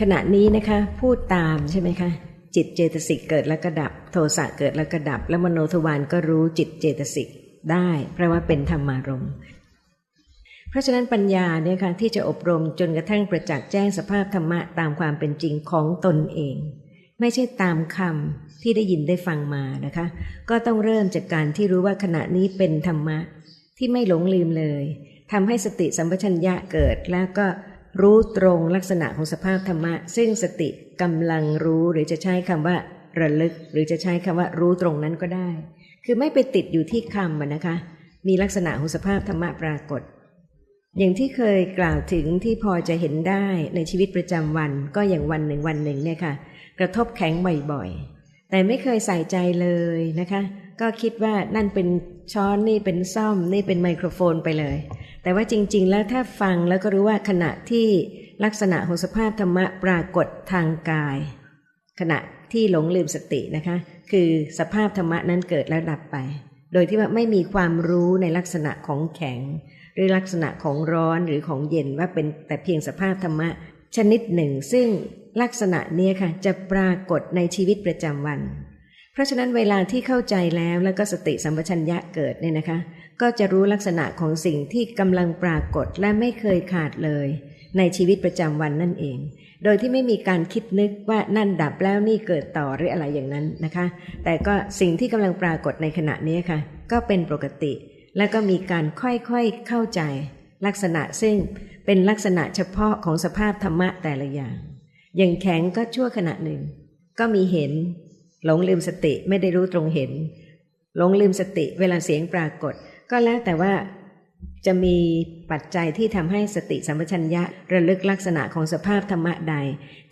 ขณะนี้นะคะพูดตามใช่ไหมคะ จิตเจตสิกเกิดแล้วก็ดับ โทสะเกิดแล้วก็ดับ แล้วมโนทวารก็รู้จิตเจตสิกได้เพราะว่าเป็นธรรมารมณ์เพราะฉะนั้นปัญญาเนี่ยค่ะที่จะอบรมจนกระทั่งประจักษ์แจ้งสภาพธรรมะตามความเป็นจริงของตนเอง ไม่ใช่ตามคำที่ได้ยินได้ฟังมานะคะ ก็ต้องเริ่มจากการที่รู้ว่าขณะนี้เป็นธรรมะที่ไม่หลงลืมเลยทำให้สติสัมปชัญญะเกิดแล้วก็ รู้ตรงลักษณะของสภาพธรรมะ ซึ่งสติกำลังรู้หรือจะใช้คำว่าระลึก หรือจะใช้คำว่ารู้ตรงนั้นก็ได้ คือไม่ไปติดอยู่ที่คำนะคะ มีลักษณะของสภาพธรรมะปรากฏ อย่างที่เคยกล่าวถึงที่พอจะเห็นได้ในชีวิตประจำวันก็อย่างวันหนึ่งวันหนึ่งเนี่ยค่ะ กระทบแข็งบ่อยๆแต่ไม่เคยใส่ใจเลยนะคะ ก็คิดว่านั่นเป็นช้อนนี่เป็นซ่อมนี่เป็นไมโครโฟนไปเลย แต่ว่าจริง ๆ แล้วถ้าฟังแล้วก็รู้ว่าขณะที่ลักษณะของสภาพธรรมะปรากฏทางกาย ขณะที่หลงลืมสตินะคะ คือสภาพธรรมะนั้นเกิดแล้วดับไป โดยที่ว่าไม่มีความรู้ในลักษณะของแข็ง หรือลักษณะของร้อนหรือของเย็นว่าเป็นแต่เพียงสภาพธรรมะ ชนิดหนึ่ง ซึ่งลักษณะนี้ค่ะจะปรากฏในชีวิตประจำวัน เพราะฉะนั้นเวลาที่เข้าใจแล้วแล้วก็สติสัมปชัญญะเกิดเนี่ยนะคะ ก็จะรู้ลักษณะของสิ่งที่กำลังปรากฏและไม่เคยขาดเลย ในชีวิตประจำวันนั่นเอง โดยที่ไม่มีการคิดนึกว่านั่นดับแล้วนี่เกิดต่อหรืออะไรอย่างนั้นนะคะ แต่ก็สิ่งที่กำลังปรากฏในขณะนี้ค่ะ ก็เป็นปกติ และก็มีการค่อยๆเข้าใจ ลักษณะซึ่งเป็นลักษณะเฉพาะของสภาพธรรมะแต่ละอย่าง อย่างแข็งก็ชั่วขณะหนึ่ง ก็มีเห็น หลงลืมสติไม่ได้รู้ตรงเห็น หลงลืมสติเวลาเสียงปรากฏ ก็แล้วแต่ว่าจะมีปัจจัยที่ทำให้สติสัมปชัญญะระลึกลักษณะของสภาพธรรมะใด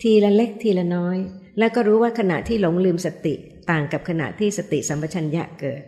ทีละเล็กทีละน้อย แล้วก็รู้ว่าขณะที่หลงลืมสติต่างกับขณะที่สติสัมปชัญญะเกิด